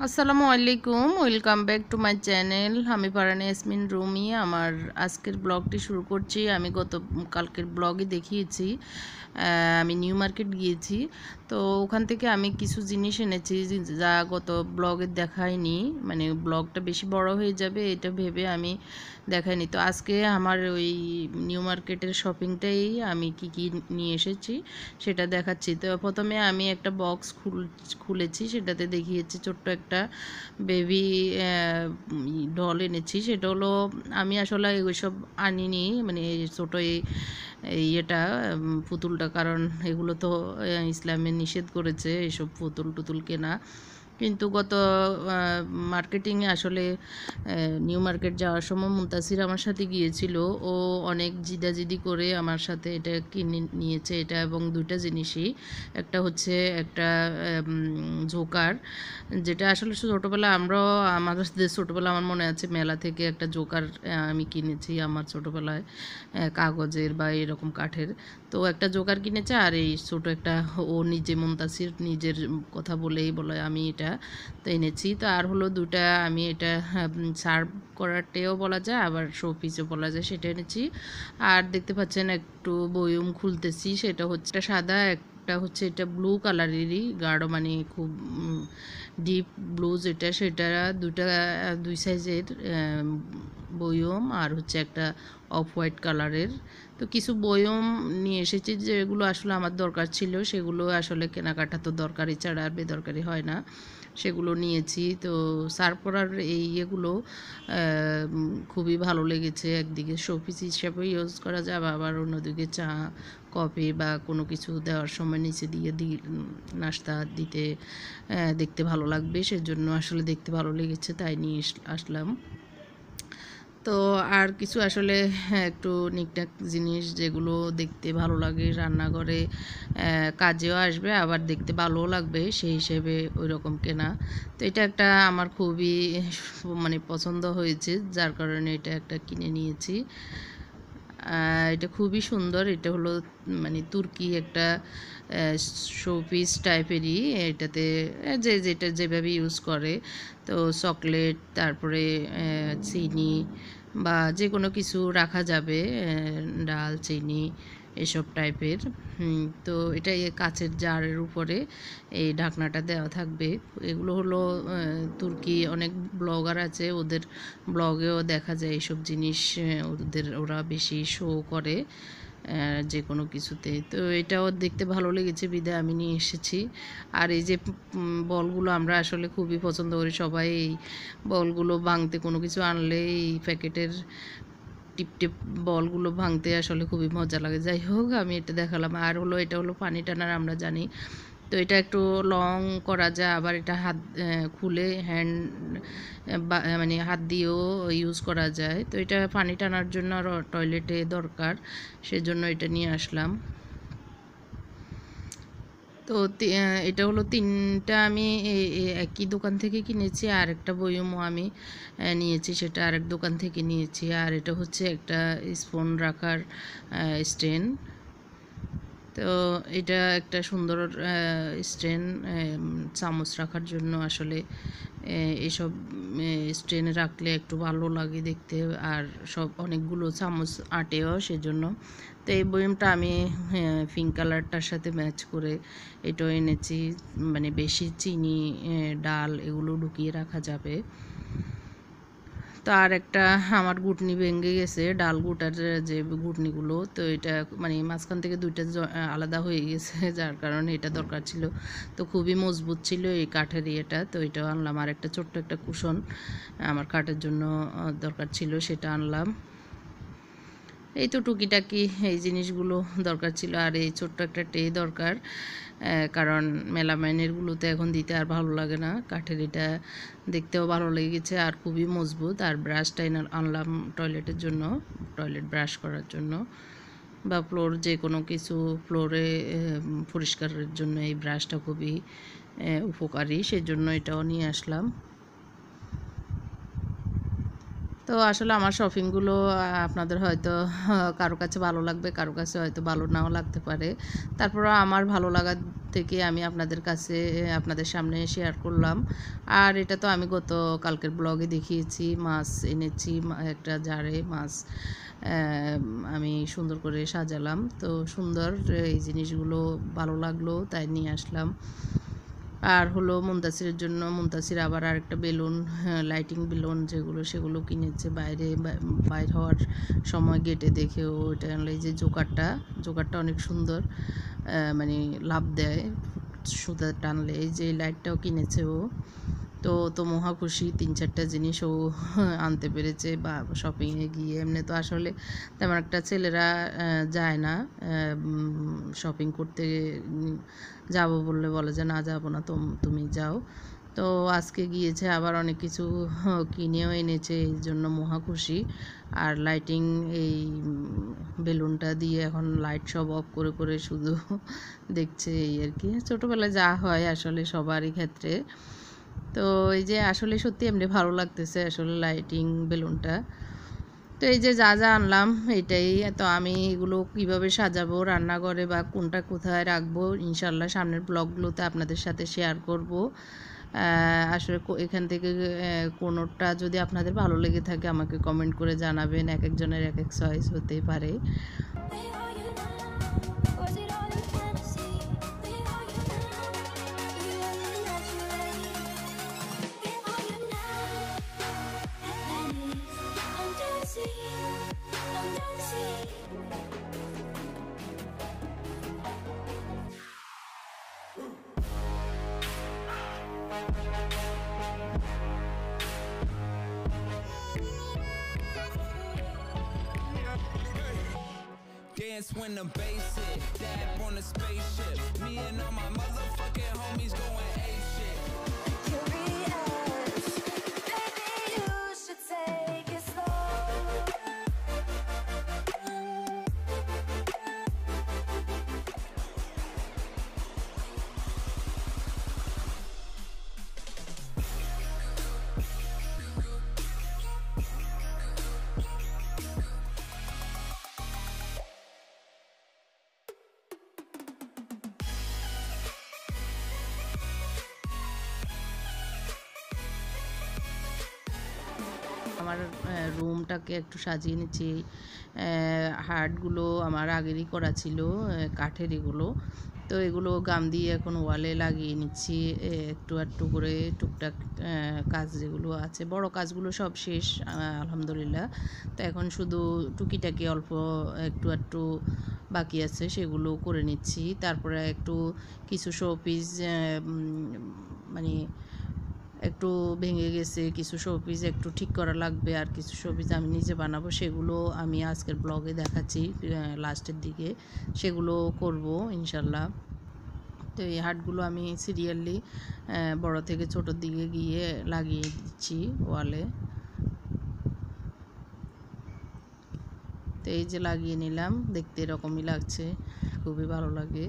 আসসালামু আলাইকুম, welcome back to my channel. আমি পারানি ইয়াসমিন রুমি, আমার আজকের ব্লগটি শুরু করছি। আমি গত, কালকের ব্লগে দেখিয়েছি। আমি নিউ মার্কেট গিয়েছি। তো ওখান থেকে আমি কিছু জিনিস এনেছি যা গত ব্লগে দেখাইনি। মানে ব্লগটা বেশি বড় হয়ে যাবে এটা ভেবে আমি দেখাইনি। তো আজকে আমার ওই নিউ মার্কেটের শপিংটাই আমি কি কি নিয়ে এসেছি সেটা দেখাচ্ছি। তো প্রথমে আমি একটা বক্স খুল, খুলেছি, সেটাতে দেখিয়েছি ছোট্ট একটা বেবি ডল এনেছি। সেটা হলো, আমি আসলে ওইসব আনিনি মানে ছোটো এই ইয়েটা পুতুলটা কারণ এগুলো তো ইসলামে নিষেধ করেছে এসব পুতুল টুতুল কেনা। কিন্তু গত মার্কেটিংয়ে আসলে নিউ মার্কেট যাওয়ার সময় মুন্তাসির আমার সাথে গিয়েছিল। ও অনেক জিদাজিদি করে আমার সাথে এটা কিনে নিয়েছে, এটা এবং দুইটা জিনিসই। একটা হচ্ছে একটা জোকার, যেটা আসলে ছোটোবেলায় আমরাও আমাদের ছোটোবেলা আমার মনে আছে, মেলা থেকে একটা জোকার আমি কিনেছি আমার ছোটোবেলায় কাগজের বা এরকম কাঠের। তো একটা জোকার কিনেছে আর এই ছোটো একটা ও নিজে মুন্তাসির নিজের কথা বলেই বলে, আমি এটা তো এনেছি। তো আর হলো দুটা আমি এটা সার্ভ করারটেও বলা যায়, আবার শো পিসও বলা যায়, সেটা এনেছি। আর দেখতে পাচ্ছেন একটু বয়ম খুলতেছি, সেটা হচ্ছে সাদা, একটা হচ্ছে এটা ব্লু কালারেরই, গাঢ় মানে খুব ডিপ ব্লু যেটা, সেটা দুটা দুই সাইজের বয়ম, আর হচ্ছে একটা অফ হোয়াইট কালারের। তো কিছু বয়ম নিয়ে এসেছি যেগুলো আসলে আমার দরকার ছিল, সেগুলো আসলে কেনাকাটা তো দরকারি ছাড়া আর বেদরকারি হয় না। সেগুলো নিয়েছি। তো সার্ভ করার এই ইয়েগুলো খুবই ভালো লেগেছে। একদিকে শোপিস হিসাবে ইউজ করা যাবে, আবার অন্যদিকে চা, কফি বা কোনো কিছু দেওয়ার সময় নিচে দিয়ে দি, নাস্তা দিতে দেখতে ভালো লাগবে। সেজন্য আসলে দেখতে ভালো লেগেছে, তাই নিয়ে আসলাম। তো আর কিছু আসলে হ্যাঁ, একটু নিকটাক জিনিস যেগুলো দেখতে ভালো লাগে রান্নাঘরে কাজেও আসবে আবার দেখতে ভালোও লাগবে সেই হিসেবে ওই রকম কেনা। তো এটা একটা আমার খুবই মানে পছন্দ হয়েছে যার কারণে এটা একটা কিনে নিয়েছি। এটা খুবই সুন্দর। এটা হলো মানে তুর্কি একটা শোপিস টাইপেরই এটাতে যে যেটা যেভাবে ইউজ করে। তো চকলেট তারপরে চিনি বা যে কোনো কিছু রাখা যাবে ডাল, চিনি এসব টাইপের। তো এটা কাচের জারের উপরে এই ঢাকনাটা দেওয়া থাকবে। এগুলো হলো তুর্কি অনেক ব্লগার আছে, ওদের ব্লগেও দেখা যায় এইসব জিনিস ওদের ওরা বেশি শো করে যে কোনো কিছুতে। তো এটাও দেখতে ভালো লেগেছে, বিদায় আমি নিয়ে এসেছি। আর এই যে বলগুলো আমরা আসলে খুবই পছন্দ করি। সবাই এই বলগুলো ভাঙতে কোনো কিছু আনলে এই প্যাকেটের টিপ টিপ বলগুলো ভাঙতে আসলে খুবই মজা লাগে। যাই হোক, আমি এটা দেখালাম। আর হলো, এটা হলো পানি টানার, আমরা জানি। তো এটা একটু লং করা যায়, আবার এটা হাত খুলে হ্যান্ড মানে হাত দিয়েও ইউজ করা যায়। তো এটা পানি টানার জন্য টয়লেটে দরকার, সেজন্য এটা নিয়ে আসলাম। তো এটা হলো তিনটা আমি একই দোকান থেকে কিনেছি, আর একটা বয়মও আমি নিয়েছি, সেটা আরেক দোকান থেকে নিয়েছি, আর এটা হচ্ছে একটা স্পুন রাখার স্ট্যান্ড তো এটা একটা সুন্দর স্ট্যান্ড চামচ রাখার জন্য আসলে এসব স্ট্যান্ডে রাখলে একটু ভালো লাগে দেখতে, আর সব অনেকগুলো চামচ আটেও সেজন্য। তো এই বয়মটা আমি পিঙ্ক কালারটার সাথে ম্যাচ করে এটাও এনেছি। মানে বেশি চিনি ডাল এগুলো ঢুকিয়ে রাখা যাবে। তো আর একটা আমার গুটনি ভেঙে গেছে, ডাল গুটার যে গুটনিগুলো তো এটা মানে মাঝখান থেকে দুইটা আলাদা হয়ে গেছে, যার কারণে এটা দরকার ছিল। তো খুবই মজবুত ছিল এই কাঠের ইয়েটা, তো এটা আনলাম। আর একটা ছোট্ট একটা কুশন আমার কাঠের জন্য দরকার ছিল, সেটা আনলাম। এই তো টুকিটাকি এই জিনিসগুলো দরকার ছিল, আর এই ছোট্ট একটা টে দরকার কারণ মেলামাইনেরগুলোতে এখন দিতে আর ভালো লাগে না, কাঠের এটা দেখতেও ভালো লেগেছে আর খুবই মজবুত, আর ব্রাশটা এনে আনলাম টয়লেটের জন্য, টয়লেট ব্রাশ করার জন্য, বা ফ্লোর যে কোনো কিছু ফ্লোরে পরিষ্কারের জন্য এই ব্রাশটা খুবই উপকারী, সেজন্য এটাও নিয়ে আসলাম। তো আসলে আমার শপিংগুলো আপনাদের হয়তো কারও কাছে ভালো লাগবে, কারও কাছে হয়তো ভালো নাও লাগতে পারে। তারপর আমার ভালো লাগার থেকে আমি আপনাদের কাছে, আপনাদের সামনে শেয়ার করলাম। আর এটা তো আমি গত কালকের ব্লগে দেখিয়েছি, মাছ এনেছি একটা জারে মাছ আমি সুন্দর করে সাজালাম। তো সুন্দর, এই জিনিসগুলো ভালো লাগল, তাই নিয়ে আসলাম। আর হলো মুন্তাসিরের জন্য মুন্তাসির আবার আরেকটা বেলুন লাইটিং বেলুন যেগুলো, সেগুলো কিনেছে বাইরে বাইর হওয়ার সময় গেটে দেখে ওইটা এই যে জোকারটা জোকারটা অনেক সুন্দর মানে লাভ দেয় সুতা টানলে। এই যে লাইটটাও কিনেছে ও। তো তো মহা খুশি। তিন চারটা জিনিস ও আনতে পেরেছে বা শপিংয়ে গিয়ে। এমনি তো আসলে তেমন একটা ছেলেরা যায় না। শপিং করতে যাব বললে বলে যে, না, যাব না, তুমি যাও। তো আজকে গিয়েছে, আবার অনেক কিছু কিনেও এনেছে, এই জন্য মহা খুশি। আর লাইটিং এই বেলুনটা দিয়ে এখন লাইট সব অফ করে করে শুধু দেখছে এই আর কি। ছোটোবেলায় যা হয় আসলে সবারই ক্ষেত্রে। তো এই যে আসলে সত্যি এমনি ভালো লাগতেছে আসলে লাইটিং বেলুনটা। তো এই যে যা যা আনলাম এটাই, তো আমি এগুলো কীভাবে সাজাবো, রান্নাঘরে বা কোনটা কোথায় রাখব ইনশাল্লাহ সামনের ব্লগগুলোতে আপনাদের সাথে শেয়ার করব। আসলে এখান থেকে কোনোটা যদি আপনাদের ভালো লেগে থাকে আমাকে কমেন্ট করে জানাবেন, এক একজনের এক এক চয়েস হতে পারে। When the bass hit. Dab on the spaceship. Me and all my motherfucking homies going ape আমার রুমটাকে একটু সাজিয়ে নিচ্ছি। হার্টগুলো আমার আগেরই করা ছিল কাঠের এগুলো। তো এগুলো গাম দিয়ে এখন ওয়ালে লাগিয়ে নিচ্ছি একটু একটু করে টুকটাক কাজ যেগুলো আছে। বড় কাজগুলো সব শেষ আলহামদুলিল্লাহ। তো এখন শুধু টুকিটাকি অল্প একটু একটু বাকি আছে, সেগুলো করে নিচ্ছি। তারপরে একটু কিছু শো পিস মানে একটু ভেঙে গেছে, কিছু শোপিস একটু ঠিক করা লাগবে, আর কিছু শোপিস আমি নিজে বানাবো, সেগুলো আমি আজকের ব্লগে দেখাচ্ছি লাস্টের দিকে। সেগুলো করব, ইনশাল্লাহ। তো এই হাটগুলো আমি সিরিয়ালি বড় থেকে ছোটোর দিকে গিয়ে লাগিয়ে দিচ্ছি ওয়ালে তো এই যে লাগিয়ে নিলাম, দেখতে এরকমই লাগছে, খুবই ভালো লাগে।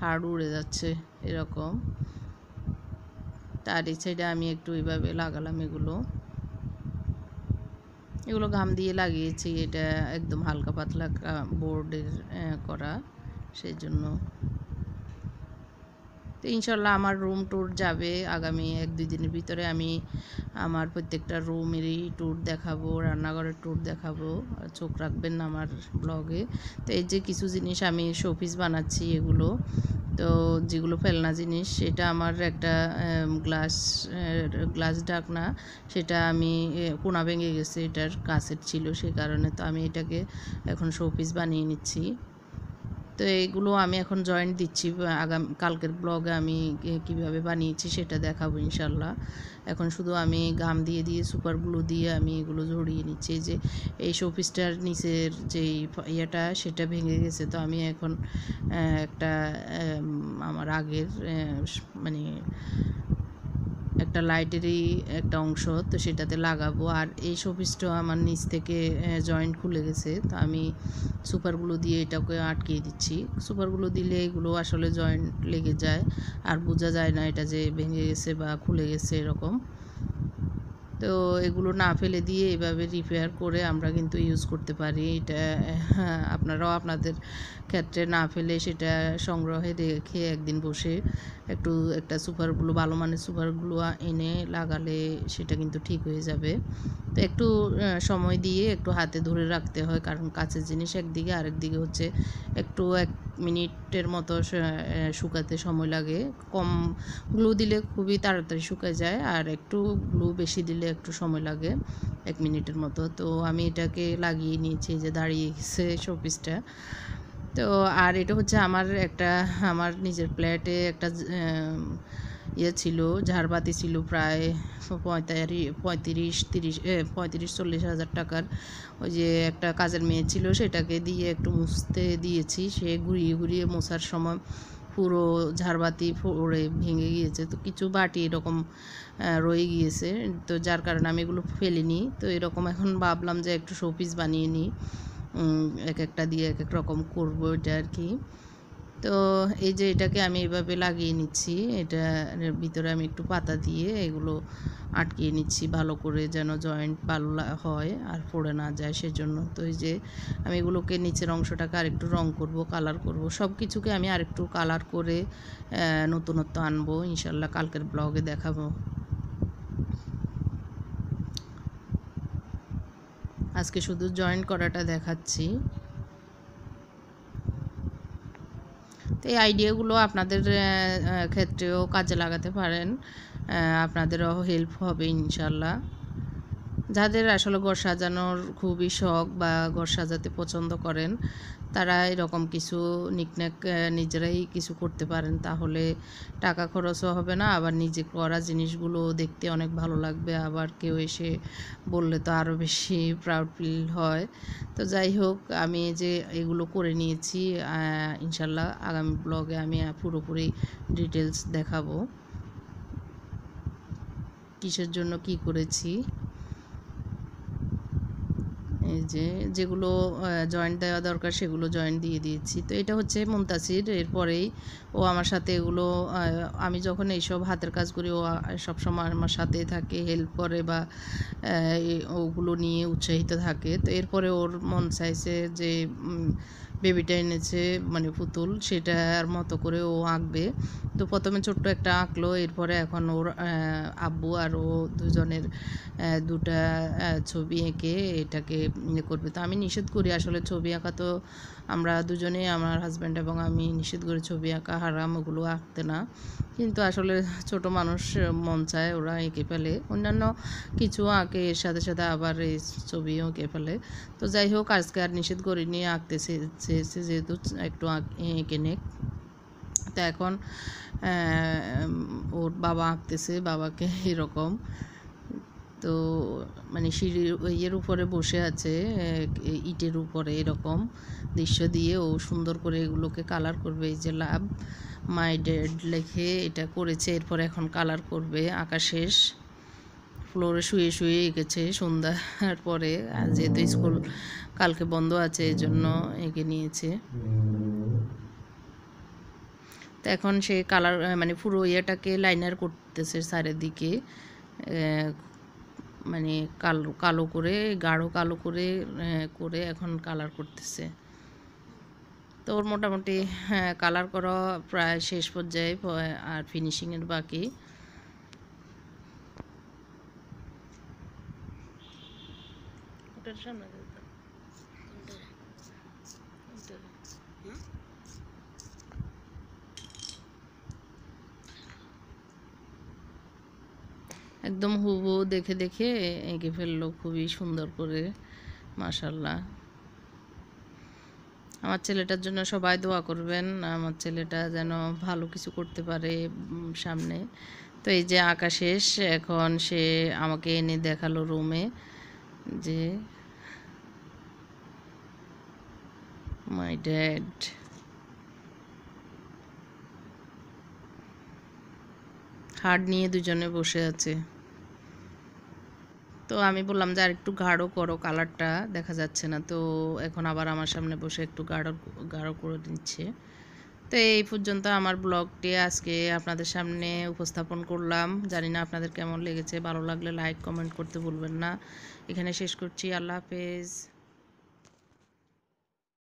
হাড় উড়ে যাচ্ছে, এরকম। তার এই সাইডে আমি একটু ওইভাবে লাগালাম এগুলো। এগুলো ঘাম দিয়ে লাগিয়েছি, এটা একদম হালকা পাতলা বোর্ডের করা। সেই জন্য তো ইনশাল্লাহ আমার রুম ট্যুর যাবে আগামী এক, দুই দিনের ভিতরে। আমি আমার প্রত্যেকটা রুমেরই ট্যুর দেখাবো, রান্নাঘরের ট্যুর দেখাবো। চোখ রাখবেন আমার ব্লগে তো এই যে কিছু জিনিস আমি শোপিস বানাচ্ছি এগুলো, তো যেগুলো ফেলনা জিনিস, সেটা আমার একটা গ্লাস গ্লাস ঢাকনা, সেটা আমি কোনা ভেঙে গেছে, এটার কাছের ছিল, সে কারণে তো আমি এটাকে এখন শোপিস বানিয়ে নিচ্ছি। তো এইগুলো আমি এখন জয়েন্ট দিচ্ছি আগামী, কালকের ব্লগে আমি কীভাবে বানিয়েছি সেটা দেখাবো ইনশাল্লাহ। এখন শুধু আমি গাম দিয়ে দিয়ে সুপারগুলো দিয়ে আমি এগুলো জড়িয়ে নিচ্ছি। যে, এই শোপিসটার নিচের যেই ইয়েটা, সেটা ভেঙে গেছে। তো আমি এখন একটা আমার আগের মানে একটা লাইটেরই একটা অংশ, তো সেটাতে লাগাবো। আর এই শোপিসটা আমার নিচ থেকে জয়েন্ট খুলে গেছে, তো আমি সুপারগুলো দিয়ে এটাকে আটকিয়ে দিচ্ছি। সুপারগুলো দিলে এগুলো আসলে জয়েন্ট লেগে যায়, আর বোঝা যায় না এটা যে ভেঙে গেছে বা খুলে গেছে এরকম। তো এগুলো না ফেলে দিয়ে এভাবে রিপেয়ার করে আমরা কিন্তু ইউজ করতে পারি। এটা হ্যাঁ, আপনারাও আপনাদের ক্ষেত্রে না ফেলে সেটা সংগ্রহে রেখে একদিন বসে একটু একটা সুপারগুলো ভালো মানের সুপারগুলো এনে লাগালে সেটা কিন্তু ঠিক হয়ে যাবে। তো একটু সময় দিয়ে একটু হাতে ধরে রাখতে হয় কারণ কাছের জিনিস একদিকে আরেক দিকে হচ্ছে একটু এক মিনিটের মতো শুকাতে সময় লাগে। কম গ্লু দিলে খুবই তাড়াতাড়ি শুকায় যায় আর একটু গ্লু বেশি দিলে একটু সময় লাগে, এক মিনিটের মতো। তো আমি এটাকে লাগিয়ে নিয়েছি যে দাঁড়িয়ে গেছে শোপিসটা তো আর এটা হচ্ছে আমার একটা, আমার নিজের প্লেটে একটা ইয়ে ছিল, ঝাড়বাতি ছিল প্রায় পঁয়তাল্লিশ, পঁয়ত্রিশ, তিরিশ পঁয়ত্রিশ, চল্লিশ হাজার টাকার। ওই যে একটা কাজের মেয়ে ছিল, সেটাকে দিয়ে একটু মুছতে দিয়েছি, সে ঘুরিয়ে ঘুরিয়ে মোছার সময় পুরো ঝাড়বাতি পড়ে ভেঙে গিয়েছে। তো কিছু বাটি এরকম রয়ে গিয়েছে। তো যার কারণে আমি এগুলো ফেলিনি। তো এরকম এখন ভাবলাম যে একটু শোপিস বানিয়ে নিই। এক একটা দিয়ে এক এক রকম করব এটা আর কি। তো এই যে এটাকে আমি এভাবে লাগিয়ে নিচ্ছি, এটার ভিতরে আমি একটু পাতা দিয়ে এগুলো আটকিয়ে নিচ্ছি ভালো করে যেন জয়েন্ট ভালো হয় আর পড়ে না যায় সেজন্য। তো এই যে আমি এগুলোকে নিচের অংশটাকে আরেকটু রং করব কালার করব সব কিছুকে আমি আরেকটু কালার করে নতুনত্ব আনব, ইনশাল্লাহ কালকের ব্লগে দেখাবো। আজকে শুধু জয়েন্ট করাটা দেখাচ্ছি। তো এই আইডিয়াগুলো আপনাদের ক্ষেত্রেও কাজে লাগাতে পারেন। আপনাদেরও হেল্প হবে ইনশাল্লাহ। যাদের আসলে ঘর সাজানোর খুবই শখ বা ঘর সাজাতে পছন্দ করেন, তারা এরকম কিছু নিকনেক নিজেরাই কিছু করতে পারেন। তাহলে টাকা খরচও হবে না, আবার নিজে করা জিনিসগুলো দেখতে অনেক ভালো লাগবে। আবার কেউ এসে বললে তো আরও বেশি প্রাউড ফিল হয়। তো যাই হোক, আমি যে এগুলো করে নিয়েছি ইনশাল্লাহ আগামী ব্লগে আমি পুরোপুরি ডিটেলস দেখাবো। কিসের জন্য কি করেছি? এই যে যেগুলো জয়েন্ট দেওয়া দরকার সেগুলো জয়েন্ট দিয়ে দিয়েছি। তো এটা হচ্ছে মুমতাসির এরপরেই ও আমার সাথে এগুলো আমি যখন এইসব হাতের কাজ করি, ও সবসময় আমার সাথে থাকে হেল্প করে বা ওগুলো নিয়ে উৎসাহিত থাকে। তো এরপরে ওর মন চাইছে যে বেবিটা এনেছে মানে পুতুল সেটার মতো করে ও আঁকবে। তো প্রথমে ছোট্ট একটা আঁকলো, এরপরে এখন ওর আব্বু আর ও দুজনের দুটা ছবি এঁকে এটাকে ইয়ে করবে। তো আমি নিষেধ করি, আসলে ছবি আঁকা তো আমরা দুজনে, আমার হাজব্যান্ড এবং আমি নিষেধ করি ছবি আঁকা, হারাম, ওগুলো আঁকতে না। কিন্তু আসলে ছোট মানুষ মন চায় ওরা এঁকে ফেলে। অন্যান্য কিছু আঁকে, এর সাথে সাথে আবার এই ছবিও এঁকে ফেলে। তো যাই হোক, আজকে আর নিষেধ করিনি, আঁকতে চেয়েছে যেহেতু একটু এঁকে নেক। তো এখন ওর বাবা আঁকতেছে, বাবাকে এরকম। তো মানে সিঁড়ির ইয়ের উপরে বসে আছে ইটের উপরে এরকম দৃশ্য দিয়ে ও সুন্দর করে এগুলোকে কালার করবে। এই যে লাভ মাই ডেড লেখে এটা করেছে, এরপরে এখন কালার করবে, আঁকা শেষ। ফ্লোরে শুয়ে শুয়ে এঁকেছে সন্ধ্যার পরে আর যেহেতু স্কুল কালকে বন্ধ আছে, এই জন্য এঁকে নিয়েছে। তো এখন সে কালার মানে পুরো ইয়েটাকে লাইনার করতেছে চারিদিকে মানে কালো কালো করে, গাঢ় কালো করে করে এখন কালার করতেছে। তো ওর মোটামুটি হ্যাঁ কালার করা প্রায় শেষ পর্যায়ে আর ফিনিশিংয়ের বাকি। ওটার সামনে একদম হুবু দেখে দেখে এঁকে ফেলল, খুবই সুন্দর করে মাশাল্লাহ আমার ছেলেটার জন্য সবাই দোয়া করবেন, আমার ছেলেটা যেন ভালো কিছু করতে পারে সামনে। তো এই যে আঁকা শেষ এখন সে আমাকে এনে দেখাল রুমে যে মাই ড্যাড হাড় নিয়ে দুজনে বসে আছে। তো আমি বললাম যে, আর একটু গাঢ় করো কালারটা। দেখা যাচ্ছে না। তো এখন আবার আমার সামনে বসে একটু গাঢ় গাঢ় করে দিচ্ছে তো এই পর্যন্ত আমার ব্লগটি আজকে আপনাদের সামনে উপস্থাপন করলাম। জানি না আপনাদের কেমন লেগেছে। ভালো লাগলে লাইক, কমেন্ট করতে ভুলবেন না। এখানে শেষ করছি। আল্লাহ হাফেজ।